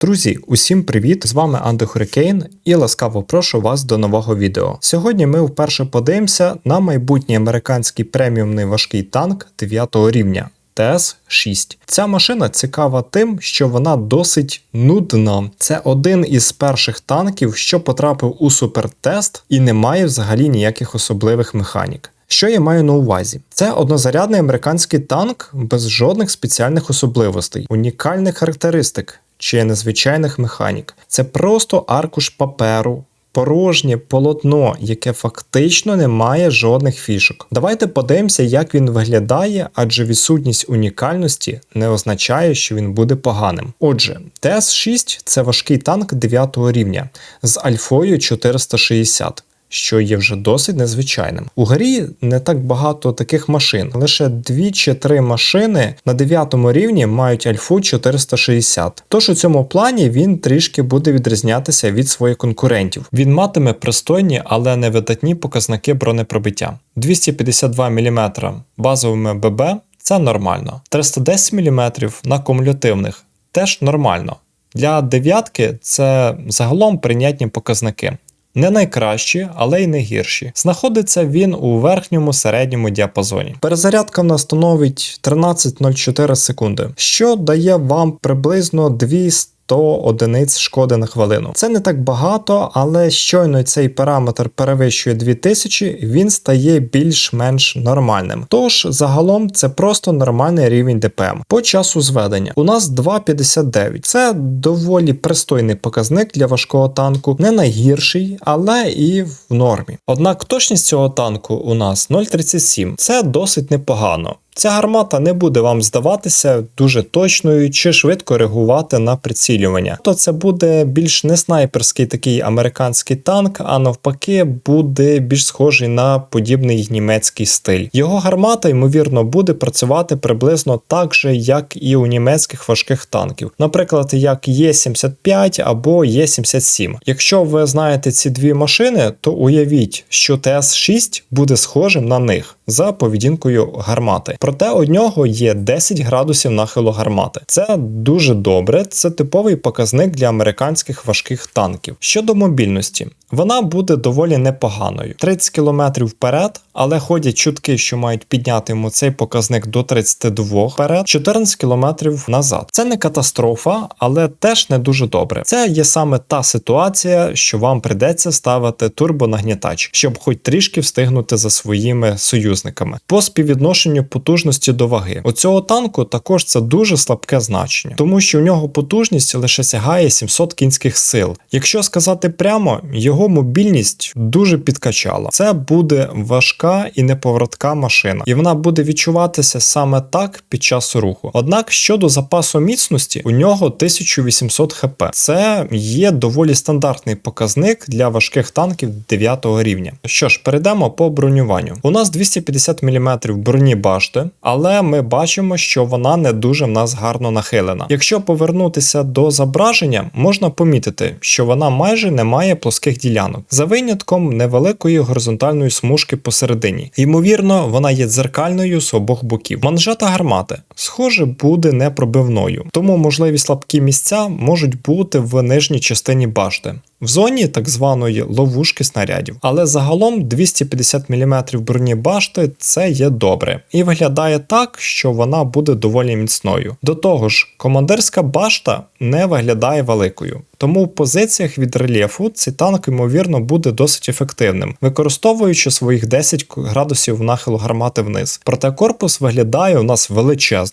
Друзі, усім привіт! З вами Анди Hurricane і ласкаво прошу вас до нового відео. Сьогодні ми вперше подивимося на майбутній американський преміумний важкий танк 9 рівня. ТС-6. Ця машина цікава тим, що вона досить нудна. Це один із перших танків, що потрапив у супертест і не має взагалі ніяких особливих механік. Що я маю на увазі? Це однозарядний американський танк без жодних спеціальних особливостей, унікальних характеристик чи незвичайних механік. Це просто аркуш паперу. Порожнє полотно, яке фактично не має жодних фішок. Давайте подивимося, як він виглядає, адже відсутність унікальності не означає, що він буде поганим. Отже, ТС-6 це важкий танк 9 рівня з альфою 460 що є вже досить незвичайним. У грі не так багато таких машин, лише 2 чи 3 машини на 9 рівні мають альфу 460. Тож у цьому плані він трішки буде відрізнятися від своїх конкурентів. Він матиме пристойні, але не видатні показники бронепробиття. 252 мм базовими ББ це нормально. 310 мм на кумулятивних теж нормально. Для дев'ятки це загалом прийнятні показники. Не найкращі, але й не гірші. Знаходиться він у верхньому середньому діапазоні. Перезарядка в становить 13,04 секунди, що дає вам приблизно 200 100 одиниць шкоди на хвилину. Це не так багато, але щойно цей параметр перевищує 2000, він стає більш-менш нормальним. Тож загалом це просто нормальний рівень ДПМ. По часу зведення у нас 2,59. Це доволі пристойний показник для важкого танку, не найгірший, але і в нормі. Однак точність цього танку у нас 0,37. Це досить непогано. Ця гармата не буде вам здаватися дуже точною чи швидко реагувати на прицілювання. То це буде більш не снайперський такий американський танк, а навпаки, буде більш схожий на подібний німецький стиль. Його гармата, ймовірно, буде працювати приблизно так же, як і у німецьких важких танків, наприклад, як Є-75 або Є-77. Якщо ви знаєте ці дві машини, то уявіть, що ТС-6 буде схожим на них за поведінкою гармати. Проте у нього є 10 градусів нахилу гармати. Це дуже добре, це типовий показник для американських важких танків. Щодо мобільності, вона буде доволі непоганою. 30 км вперед, але ходять чутки, що мають підняти йому цей показник до 32 вперед, 14 км назад. Це не катастрофа, але теж не дуже добре. Це є саме та ситуація, що вам придеться ставити турбонагнітач, щоб хоч трішки встигнути за своїми союзниками. По співвідношенню потужності до ваги. У цього танку також це дуже слабке значення, тому що у нього потужність лише сягає 700 кінських сил. Якщо сказати прямо, його його мобільність дуже підкачала. Це буде важка і неповоротка машина, і вона буде відчуватися саме так під час руху. Однак щодо запасу міцності, у нього 1800 хп. Це є доволі стандартний показник для важких танків 9 рівня. Що ж, перейдемо по бронюванню. У нас 250 мм броні башти, але ми бачимо, що вона не дуже в нас гарно нахилена. Якщо повернутися до зображення, можна помітити, що вона майже не має плоских ділянок ділянок, за винятком невеликої горизонтальної смужки посередині. Ймовірно, вона є дзеркальною з обох боків. Манжета гармати, схоже, буде непробивною, тому можливі слабкі місця можуть бути в нижній частині башти в зоні так званої ловушки снарядів. Але загалом 250 мм броні башти це є добре, і виглядає так, що вона буде доволі міцною. До того ж, командирська башта не виглядає великою. Тому в позиціях від рельєфу цей танк, ймовірно, буде досить ефективним, використовуючи своїх 10 градусів нахилу гармати вниз. Проте корпус виглядає у нас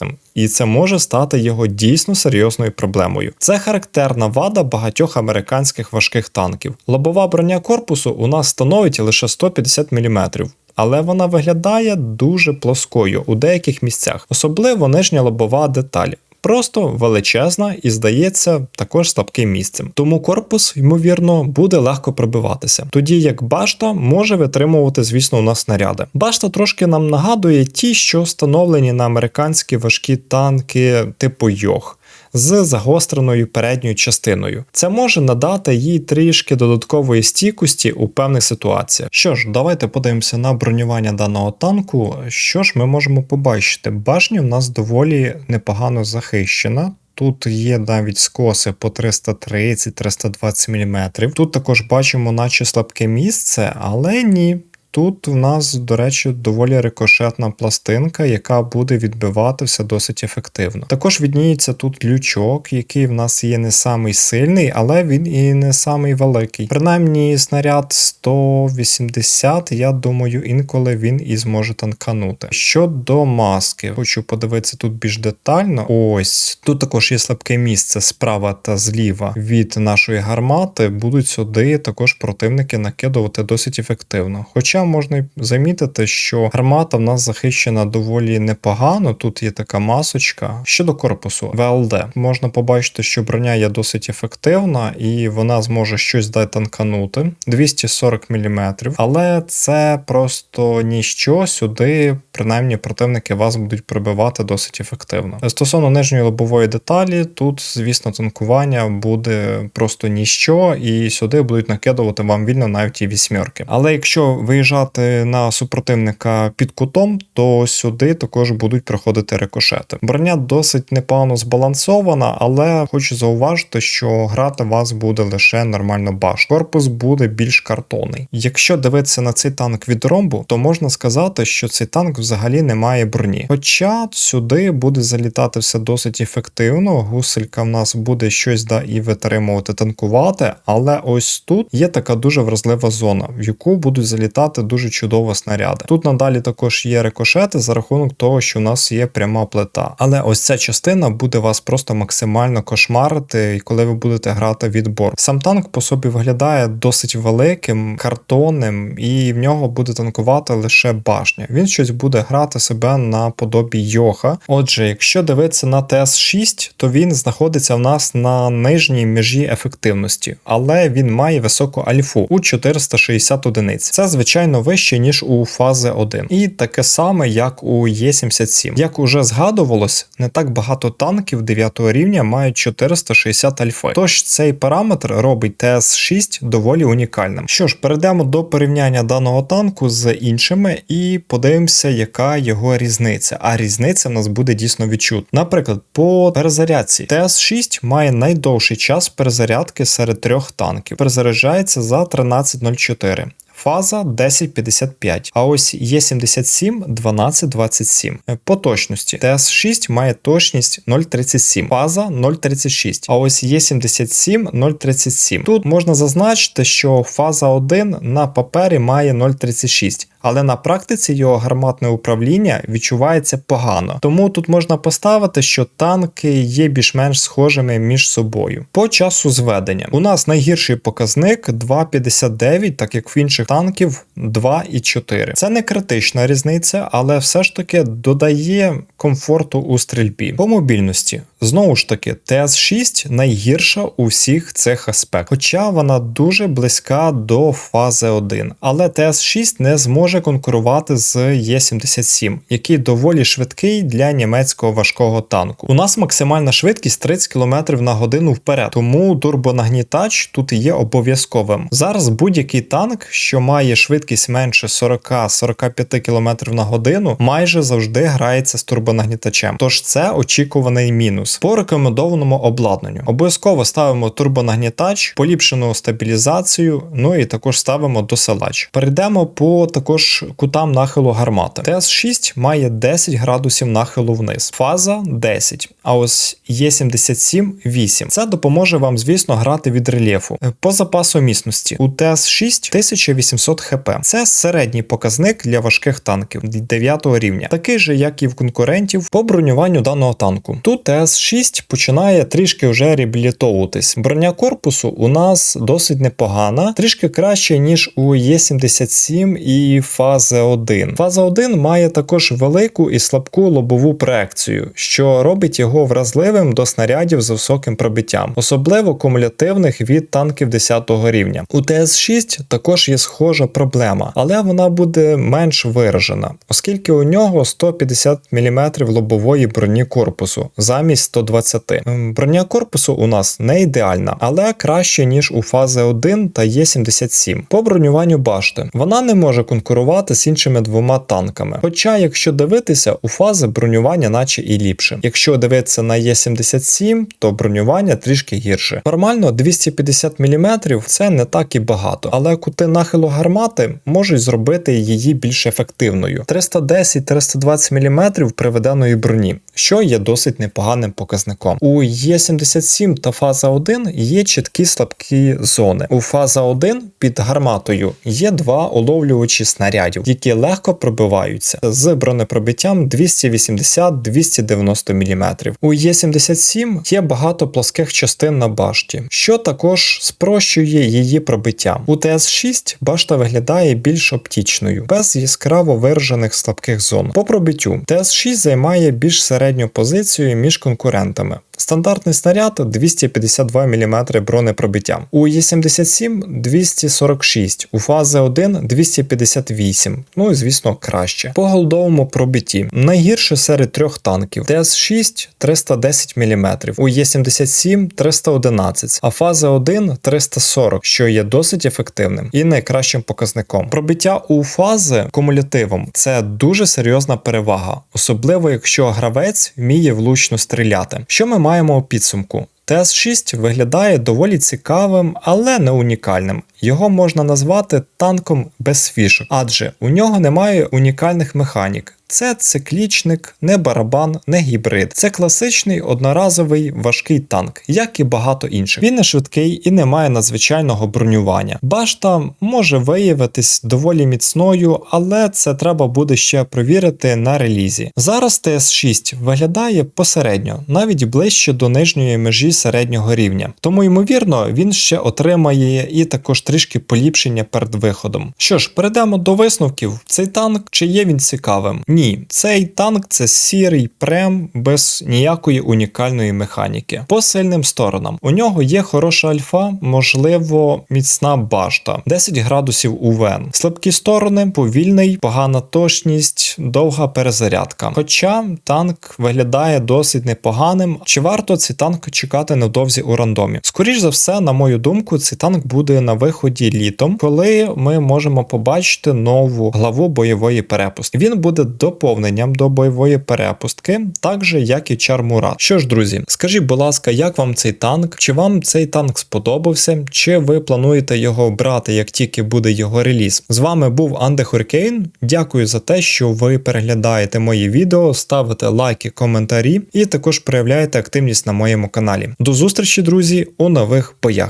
величезним, і це може стати його дійсно серйозною проблемою. Це характерна вада багатьох американських важких танків. Лобова броня корпусу у нас становить лише 150 мм. Але вона виглядає дуже плоскою у деяких місцях, особливо нижня лобова деталь. Просто величезна і здається також слабким місцем. Тому корпус, ймовірно, буде легко пробиватися. Тоді як башта може витримувати, звісно, у нас снаряди. Башта трошки нам нагадує ті, що встановлені на американські важкі танки типу Йох з загостреною передньою частиною. Це може надати їй трішки додаткової стійкості у певних ситуаціях. Що ж, давайте подивимося на бронювання даного танку. Що ж ми можемо побачити? Башня в нас доволі непогано захищена. Тут є навіть скоси по 330-320 мм. Тут також бачимо, наче слабке місце, але ні. Тут у нас, до речі, доволі рикошетна пластинка, яка буде відбиватися досить ефективно. Також відніється тут лючок, який в нас є не самий сильний, але він і не самий великий. Принаймні, снаряд 180, я думаю, інколи він і зможе танканути. Щодо маски, хочу подивитися тут більш детально. Ось тут також є слабке місце справа та зліва від нашої гармати. Будуть сюди також противники накидувати досить ефективно. Хоча можна й замітити, що гармата в нас захищена доволі непогано. Тут є така масочка. Щодо корпусу ВЛД, можна побачити, що броня є досить ефективна і вона зможе щось дати танканути 240 мм, але це просто ніщо сюди, принаймні, противники вас будуть прибивати досить ефективно. Стосовно нижньої лобової деталі, тут, звісно, танкування буде просто ніщо, і сюди будуть накидувати вам вільно навіть і вісьмерки. Але якщо виїжджати на супротивника під кутом, то сюди також будуть приходити рикошети. Броня досить непогано збалансована, але хочу зауважити, що грати вас буде лише нормально баш. Корпус буде більш картонний. Якщо дивитися на цей танк від ромбу, то можна сказати, що цей танк взагалі не має броні. Хоча сюди буде залітати все досить ефективно. Гуселька в нас буде щось да і витримувати танкувати, але ось тут є така дуже вразлива зона, в яку будуть залітати дуже чудово снаряди. Тут надалі також є рикошети за рахунок того, що у нас є пряма плита. Але ось ця частина буде вас просто максимально кошмарити, коли ви будете грати відбор. Сам танк по собі виглядає досить великим, картонним, і в нього буде танкувати лише башня. Він щось буде грати себе на подобі Йоха. Отже, якщо дивитися на ТС-6, то він знаходиться в нас на нижній межі ефективності, але він має високу альфу у 460 одиниць. Це звичайно вище ніж у фази 1. І таке саме, як у Є77. Як уже згадувалось, не так багато танків 9 рівня мають 460 альфи. Тож цей параметр робить ТС-6 доволі унікальним. Що ж, перейдемо до порівняння даного танку з іншими і подивимося, яка його різниця. А різниця в нас буде дійсно відчутна. Наприклад, по перезарядці ТС-6 має найдовший час перезарядки серед трьох танків. Перезаряджається за 13.04 фаза 1055, а ось Є77 1227. По точності ТС6 має точність 0,37, фаза 0,36, а ось Є77 0,37. Тут можна зазначити, що фаза 1 на папері має 0,36. Але на практиці його гарматне управління відчувається погано, тому тут можна поставити, що танки є більш-менш схожими між собою. По часу зведення у нас найгірший показник 2,59, так як в інших танків 2,4. Це не критична різниця, але все ж таки додає комфорту у стрільбі. По мобільності. Знову ж таки, ТС6 найгірша у всіх цих аспектах, хоча вона дуже близька до фази 1. Але ТС6 не зможе конкурувати з Є77, який доволі швидкий для німецького важкого танку. У нас максимальна швидкість 30 км на годину вперед, тому турбонагнітач тут є обов'язковим. Зараз будь-який танк, що має швидкість менше 40-45 км на годину, майже завжди грається з турбонагнітачем. Тож це очікуваний мінус. По рекомендованому обладнанню обов'язково ставимо турбонагнітач, поліпшену стабілізацію, ну і також ставимо досилач. Перейдемо по також кутам нахилу гармати. ТС6 має 10 градусів нахилу вниз, фаза 10, а ось Є77 8. Це допоможе вам, звісно, грати від рельєфу. По запасу міцності у ТС6 1800 хп. Це середній показник для важких танків 9 рівня, такий же, як і в конкурентів по бронюванню даного танку. Тут ТС6 починає трішки вже реабілітовуватись. Броня корпусу у нас досить непогана, трішки краще, ніж у Є77 і фаза 1. Фаза 1 має також велику і слабку лобову проекцію, що робить його вразливим до снарядів з високим пробиттям, особливо кумулятивних від танків 10 рівня. У ТС6 також є схожа проблема, але вона буде менш виражена, оскільки у нього 150 мм лобової броні корпусу замість 120. Ем, Броня корпусу у нас не ідеальна, але краще ніж у фази 1 та Є77. По бронюванню башти вона не може конкурувати з іншими двома танками. Хоча, якщо дивитися, у фази бронювання наче і ліпше. Якщо дивитися на Є77, то бронювання трішки гірше. Нормально 250 мм це не так і багато, але кути нахилу гармати можуть зробити її більш ефективною. 310-320 мм приведеної броні, що є досить непоганим показником. У Є77 та фаза 1 є чіткі слабкі зони. У фаза 1 під гарматою є два уловлювачі снарядів, які легко пробиваються з бронепробиттям 280-290 мм. У Є77 є багато плоских частин на башті, що також спрощує її пробиття. У ТС6 башта виглядає більш оптічною, без яскраво виражених слабких зон. По пробиттю ТС6 займає більш середню позицію між конкурентами. konkurentami Стандартний снаряд 252 мм бронепробиття. У Є77 246, у фази 1 258. Ну і звісно краще. По голдовому пробитті найгірше серед трьох танків. ТС6 310 мм, у Є77 311, а фаза 1 340, що є досить ефективним і найкращим показником. Пробиття у фази кумулятивом це дуже серйозна перевага, особливо якщо гравець вміє влучно стріляти. Що ми маємо підсумку? ТС6 виглядає доволі цікавим, але не унікальним. Його можна назвати танком без фішок, адже у нього немає унікальних механік. Це циклічник, не барабан, не гібрид. Це класичний одноразовий важкий танк, як і багато інших. Він не швидкий і не має надзвичайного бронювання. Башта може виявитись доволі міцною, але це треба буде ще провірити на релізі. Зараз ТС6 виглядає посередньо, навіть ближче до нижньої межі середнього рівня. Тому, ймовірно, він ще отримає і також трішки поліпшення перед виходом. Що ж, перейдемо до висновків. Цей танк чи є він цікавим? Ні, цей танк це сірий прем без ніякої унікальної механіки. По сильним сторонам у нього є хороша альфа, можливо, міцна башта, 10 градусів УВН. Слабкі сторони, повільний, погана точність, довга перезарядка. Хоча танк виглядає досить непоганим. Чи варто цей танк чекати невдовзі у рандомі? Скоріш за все, на мою думку, цей танк буде на виході літом, коли ми можемо побачити нову главу бойової перепустки. Він буде доповненням до бойової перепустки, так же як і Чармурат. Що ж, друзі, скажіть, будь ласка, як вам цей танк? Чи вам цей танк сподобався? Чи ви плануєте його брати, як тільки буде його реліз? З вами був Анде Хуркейн. Дякую за те, що ви переглядаєте мої відео, ставите лайки, коментарі і також проявляєте активність на моєму каналі. До зустрічі, друзі, у нових боях.